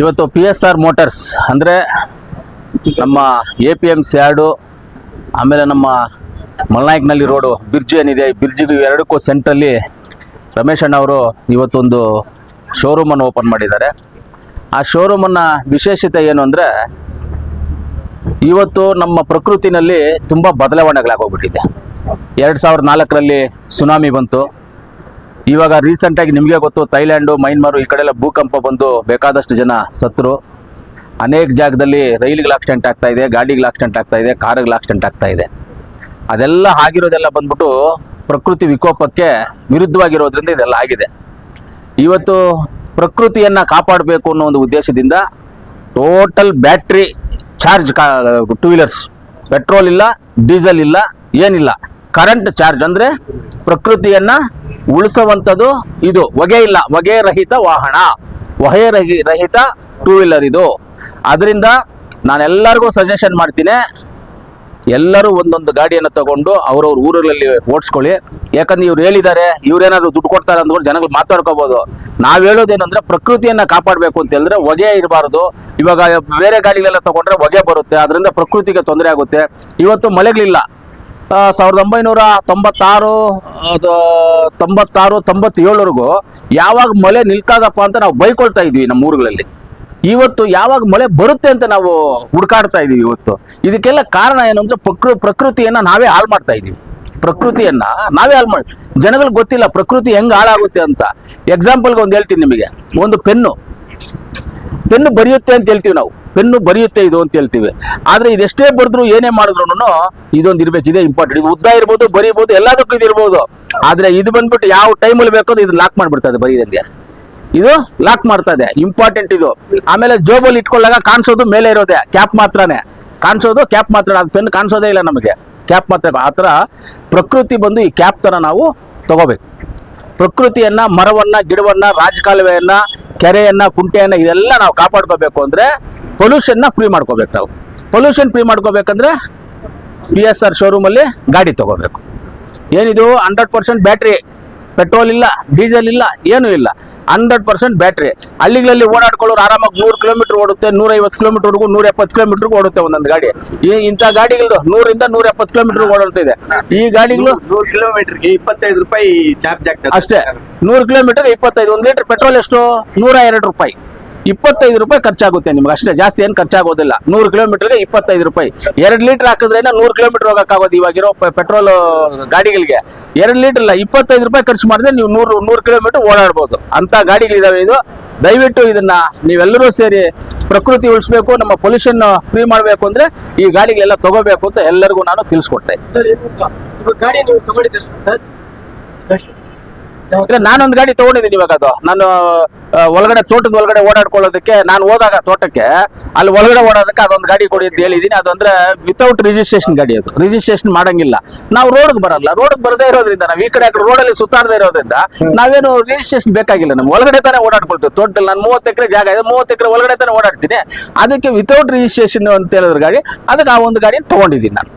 ಇವತ್ತು P S R motors ಅಂದರೆ ನಮ್ಮ ಎ ಪಿ ಎಂ ಸ್ಯಾಡು ಆಮೇಲೆ ನಮ್ಮ ಮಲ್ನಾಯಕ್ನಲ್ಲಿ ರೋಡು ಬಿರ್ಜು ಏನಿದೆ, ಈ ಬಿರ್ಜಿಗೂ ಎರಡಕ್ಕೂ ಸೆಂಟ್ರಲ್ಲಿ ರಮೇಶ್ ಅಣ್ಣ ಅವರು ಇವತ್ತೊಂದು ಶೋರೂಮನ್ನು ಓಪನ್ ಮಾಡಿದ್ದಾರೆ. ಆ ಶೋರೂಮನ್ನ ವಿಶೇಷತೆ ಏನು ಅಂದರೆ, ಇವತ್ತು ನಮ್ಮ ಪ್ರಕೃತಿನಲ್ಲಿ ತುಂಬ ಬದಲಾವಣೆಗಳಾಗೋಗ್ಬಿಟ್ಟಿದೆ ಎರಡು ಸಾವಿರದ ನಾಲ್ಕರಲ್ಲಿ ಸುನಾಮಿ ಬಂತು. ಇವಾಗ ರೀಸೆಂಟಾಗಿ ನಿಮಗೆ ಗೊತ್ತು ಥೈಲ್ಯಾಂಡು ಮೈನ್ಮಾರು ಈ ಕಡೆ ಎಲ್ಲ ಭೂಕಂಪ ಬಂದು ಬೇಕಾದಷ್ಟು ಜನ ಸತ್ರು. ಅನೇಕ ಜಾಗದಲ್ಲಿ ರೈಲಿಗೆ ಆಕ್ಸಿಡೆಂಟ್ ಆಗ್ತಾ ಇದೆ, ಗಾಡಿಗೆ ಆಕ್ಸಿಡೆಂಟ್ ಆಗ್ತಾ ಇದೆ, ಕಾರಿಗೆ ಆಕ್ಸಿಡೆಂಟ್ ಆಗ್ತಾ ಇದೆ. ಅದೆಲ್ಲ ಆಗಿರೋದೆಲ್ಲ ಬಂದ್ಬಿಟ್ಟು ಪ್ರಕೃತಿ ವಿಕೋಪಕ್ಕೆ ವಿರುದ್ಧವಾಗಿರೋದ್ರಿಂದ ಇದೆಲ್ಲ ಆಗಿದೆ. ಇವತ್ತು ಪ್ರಕೃತಿಯನ್ನ ಕಾಪಾಡಬೇಕು ಅನ್ನೋ ಒಂದು ಉದ್ದೇಶದಿಂದ total battery charge two wheelers petrol ಇಲ್ಲ ಡೀಸೆಲ್ ಇಲ್ಲ, ಏನಿಲ್ಲ. ಕರೆಂಟ್ ಚಾರ್ಜ್ ಅಂದ್ರೆ ಪ್ರಕೃತಿಯನ್ನ ಉಳಿಸುವಂಥದ್ದು ಇದು. ಹೊಗೆ ಇಲ್ಲ. ಹೊಗೆ ರಹಿತ ವಾಹನ. ಹೊಗೆ ರಹಿ- ರಹಿತ ಟೂ ವೀಲರ್ ಇದು. ಅದರಿಂದ ನಾನೆಲ್ಲರಿಗೂ ಸಜೆಷನ್ ಮಾಡ್ತೀನಿ. ಎಲ್ಲರೂ ಒಂದೊಂದು ಗಾಡಿಯನ್ನು ತಗೊಂಡು ಅವ್ರವ್ರ ಊರುಗಳಲ್ಲಿ ಓಡಿಸ್ಕೊಳ್ಳಿ. ಯಾಕಂದ್ರೆ ಇವ್ರು ಹೇಳಿದ್ದಾರೆ ಇವ್ರೇನಾದ್ರು ದುಡ್ಡು ಕೊಡ್ತಾರೆ ಅಂದ್ಕೊಂಡು ಜನಗಳು ಮಾತಾಡ್ಕೋಬಹುದು ನಾವು ಹೇಳೋದೇನಂದ್ರೆ ಪ್ರಕೃತಿಯನ್ನ ಕಾಪಾಡಬೇಕು ಅಂತ ಹೇಳಿದ್ರೆ ಹೊಗೆ ಇರಬಾರ್ದು. ಇವಾಗ ಬೇರೆ ಗಾಡಿಗಳೆಲ್ಲ ತಗೊಂಡ್ರೆ ಹೊಗೆ ಬರುತ್ತೆ. ಅದರಿಂದ ಪ್ರಕೃತಿಗೆ ತೊಂದರೆ ಆಗುತ್ತೆ. ಇವತ್ತು ಮಳೆಗಳಿಲ್ಲ. ಸಾವಿರದ ಒಂಬೈನೂರ ತೊಂಬತ್ತಾರು, ಅದು ತೊಂಬತ್ತಾರು ತೊಂಬತ್ತೇಳರಿಗೂ ಯಾವಾಗ ಮಳೆ ನಿಲ್ತದಪ್ಪ ಅಂತ ನಾವು ಬೈಕೊಳ್ತಾ ಇದ್ವಿ ನಮ್ಮ ಊರುಗಳಲ್ಲಿ. ಇವತ್ತು ಯಾವಾಗ ಮಳೆ ಬರುತ್ತೆ ಅಂತ ನಾವು ಹುಡುಕಾಡ್ತಾ ಇದೀವಿ ಇವತ್ತು. ಇದಕ್ಕೆಲ್ಲ ಕಾರಣ ಏನು ಅಂದ್ರೆ ಪ್ರಕೃ, ಪ್ರಕೃತಿಯನ್ನ ನಾವೇ ಹಾಳು ಮಾಡ್ತಾ ಇದೀವಿ. ಪ್ರಕೃತಿಯನ್ನ ನಾವೇ ಹಾಳು ಮಾಡಿ, ಜನಗಳಿಗೆ ಗೊತ್ತಿಲ್ಲ ಪ್ರಕೃತಿ ಹೆಂಗ್ ಹಾಳಾಗುತ್ತೆ ಅಂತ. ಎಕ್ಸಾಂಪಲ್ಗೆ ಒಂದು ಹೇಳ್ತೀನಿ ನಿಮಗೆ. ಒಂದು ಪೆನ್ನು. ಪೆನ್ನು ಬರೆಯುತ್ತೆ ಅಂತ ಹೇಳ್ತೀವಿ ನಾವು. ಪೆನ್ನು ಬರೆಯುತ್ತೆ ಇದು ಅಂತ ಹೇಳ್ತೀವಿ. ಆದ್ರೆ ಇದೆಷ್ಟೇ ಬರೆದ್ರು ಏನೇ ಮಾಡಿದ್ರು ಇದೊಂದು ಇರ್ಬೇಕು, ಇದೇ ಇಂಪಾರ್ಟೆಂಟ್ ಇದು ಉದ್ದ ಇರ್ಬೋದು ಬರೀಬಹುದು ಎಲ್ಲದಕ್ಕೂ ಇದು ಇರ್ಬೋದು. ಆದ್ರೆ ಇದು ಬಂದ್ಬಿಟ್ಟು ಯಾವ ಟೈಮಲ್ಲಿ ಬೇಕೋ ಇದು ಲಾಕ್ ಮಾಡಿಬಿಡ್ತದೆ ಬರೀದಂಗೆ. ಇದು ಲಾಕ್ ಮಾಡ್ತದೆ ಇಂಪಾರ್ಟೆಂಟ್ ಇದು. ಆಮೇಲೆ ಜೋಬಲ್ಲಿ ಇಟ್ಕೊಳ್ಳಾಗ ಕಾಣಿಸೋದು ಮೇಲೆ ಇರೋದೆ ಕ್ಯಾಪ್ ಮಾತ್ರನೇ. ಕಾಣಿಸೋದು ಕ್ಯಾಪ್ ಮಾತ್ರ, ಅದು ಪೆನ್ ಕಾಣಿಸೋದೇ ಇಲ್ಲ ನಮಗೆ. ಕ್ಯಾಪ್ ಮಾತ್ರ, ಆ ಥರ ಪ್ರಕೃತಿ ಬಂದು ಈ ಕ್ಯಾಪ್ ಥರ ನಾವು ತಗೋಬೇಕು. ಪ್ರಕೃತಿಯನ್ನ, ಮರವನ್ನ, ಗಿಡವನ್ನ, ರಾಜಕಾಲುವೆಯನ್ನ ಕೆರೆಯನ್ನ, ಕುಂಟೆಯನ್ನ ಇದೆಲ್ಲ ನಾವು ಕಾಪಾಡ್ಕೋಬೇಕು ಅಂದ್ರೆ ಪೊಲ್ಯೂಷನ್ನ ಫ್ರೀ ಮಾಡ್ಕೋಬೇಕು ನಾವು. ಪೊಲ್ಯೂಷನ್ ಫ್ರೀ ಮಾಡ್ಕೋಬೇಕಂದ್ರೆ ಪಿ ಎಸ್ ಆರ್ ಶೋರೂಮಲ್ಲಿ ಗಾಡಿ ತಗೋಬೇಕು. ಏನಿದು ಹಂಡ್ರೆಡ್ ಪರ್ಸೆಂಟ್ ಬ್ಯಾಟ್ರಿ ಪೆಟ್ರೋಲ್ ಇಲ್ಲ ಡೀಸೆಲ್ ಇಲ್ಲ, ಏನೂ ಇಲ್ಲ. Hundred percent battery. ಹಳ್ಳಿಗಳಲ್ಲಿ ಓಡಾಡ್ಕೊಳ್ಳೋರು ಆರಾಮಾಗಿ ನೂರು ಕಿಲೋಮೀಟರ್ ಓಡುತ್ತೆ ನೂರೈವತ್ತು ಕಿಲೋಮೀಟರ್ಗೂ ನೂರ ಎಪ್ಪತ್ತು ಕಿಲೋಮೀಟರ್ಗೂ ಓಡುತ್ತೆ ಒಂದೊಂದು ಗಾಡಿ. ಈ ಇಂಥ ಗಾಡಿಗಳು ನೂರಿಂದ ನೂರ ಎಪ್ಪತ್ತು ಕಿಲೋಮೀಟರ್ ಓಡಾಡ್ತಿದೆ ಈ ಗಾಡಿಗಳು ನೂರು ಕಿಲೋಮೀಟರ್ಗೆ ಇಪ್ಪತ್ತೈದು ರೂಪಾಯಿ ಚಾರ್ಜ್ ಆಗ್ತದೆ. ಅಷ್ಟೇ. ನೂರು ಕಿಲೋಮೀಟರ್ ಇಪ್ಪತ್ತೈದು ಒಂದು ಲೀಟರ್ ಪೆಟ್ರೋಲ್ ಎಷ್ಟು? ನೂರ ಎರಡು ರೂಪಾಯಿ. ಇಪ್ಪತ್ತೈದು ರೂಪಾಯಿ ಖರ್ಚಾಗುತ್ತೆ ನಿಮ್ಗೆ. ಅಷ್ಟೇ, ಜಾಸ್ತಿ ಏನು ಖರ್ಚಾಗೋದಿಲ್ಲ. ನೂರು ಕಿಲೋಮೀಟರ್ಗೆ ಇಪ್ಪತ್ತೈದು ರೂಪಾಯಿ. ಎರಡು ಲೀಟರ್ ಹಾಕಿದ್ರೆ ನೂರು ಕಿಲೋಮೀಟರ್ ಹೋಗೋಕ್ಕಾಗೋದು ಇವಾಗಿರೋ ಪೆಟ್ರೋಲ್ ಗಾಡಿಗಳಿಗೆ. ಎರಡು ಲೀಟರ್ ಇಲ್ಲ ಇಪ್ಪತ್ತೈದು ರೂಪಾಯಿ ಖರ್ಚು ಮಾಡಿದ್ರೆ ನೀವು ನೂರು ನೂರು ಕಿಲೋಮೀಟರ್ ಓಡಾಡ್ಬೋದು. ಅಂತ ಗಾಡಿಗಳಿದಾವೆ ಇದು. ದಯವಿಟ್ಟು ಇದನ್ನ ನೀವೆಲ್ಲರೂ ಸೇರಿ ಪ್ರಕೃತಿ ಉಳಿಸ್ಬೇಕು, ನಮ್ಮ ಪೊಲ್ಯೂಷನ್ ಫ್ರೀ ಮಾಡಬೇಕು ಅಂದ್ರೆ ಈ ಗಾಡಿಗಳೆಲ್ಲ ತಗೋಬೇಕು ಅಂತ ಎಲ್ಲರಿಗೂ ನಾನು ತಿಳಿಸ್ಕೊಡ್ತಾ ಇದ್ದೀನಿ. ಇಲ್ಲ ನಾನೊಂದು ಗಾಡಿ ತಗೊಂಡಿದ್ದೀನಿ ಇವಾಗ ಅದು. ನಾನು ಒಳಗಡೆ ತೋಟದ ಒಳಗಡೆ ಓಡಾಡ್ಕೊಳ್ಳೋದಕ್ಕೆ ನಾನು ಹೋದಾಗ ತೋಟಕ್ಕೆ ಅಲ್ಲಿ ಒಳಗಡೆ ಓಡೋದಕ್ಕೆ ಅದೊಂದು ಗಾಡಿ ಕೊಡಿ ಅಂತ ಹೇಳಿದ್ದೀನಿ. ಅದು ಅಂದ್ರೆ ವಿತೌಟ್ ರಿಜಿಸ್ಟ್ರೇಷನ್ ಗಾಡಿ ಅದು. ರಿಜಿಸ್ಟ್ರೇಷನ್ ಮಾಡಂಗಿಲ್ಲ. ನಾವು ರೋಡ್ಗೆ ಬರಲ್ಲ. ರೋಡ್ಗೆ ಬರದೇ ಇರೋದ್ರಿಂದ ನಾವು ಈ ಕಡೆ ಆ ಕಡೆ ರೋಡಲ್ಲಿ ಸುತ್ತಾಡದೇ ಇರೋದ್ರಿಂದ ನಾವೇನು ರಿಜಿಸ್ಟ್ರೇಷನ್ ಬೇಕಾಗಿಲ್ಲ ನಮ್ಗೆ. ಒಳಗಡೆ ತಾನೇ ಓಡಾಡ್ಕೊಳ್ತೀವಿ. ತೋಟದಲ್ಲಿ ನಾನು ಮೂವತ್ತು ಎಕರೆ ಜಾಗ ಇದೆ. ಮೂವತ್ತು ಎಕರೆ ಒಳಗಡೆ ತಾನೇ ಓಡಾಡ್ತೀನಿ. ಅದಕ್ಕೆ ವಿತೌಟ್ ರಿಜಿಸ್ಟ್ರೇಷನ್ ಅಂತ ಹೇಳಿದ್ರು ಗಾಡಿ ಅದಕ್ಕೆ ಆ ಒಂದು ಗಾಡಿ ತಗೊಂಡಿದ್ದೀನಿ ನಾನು.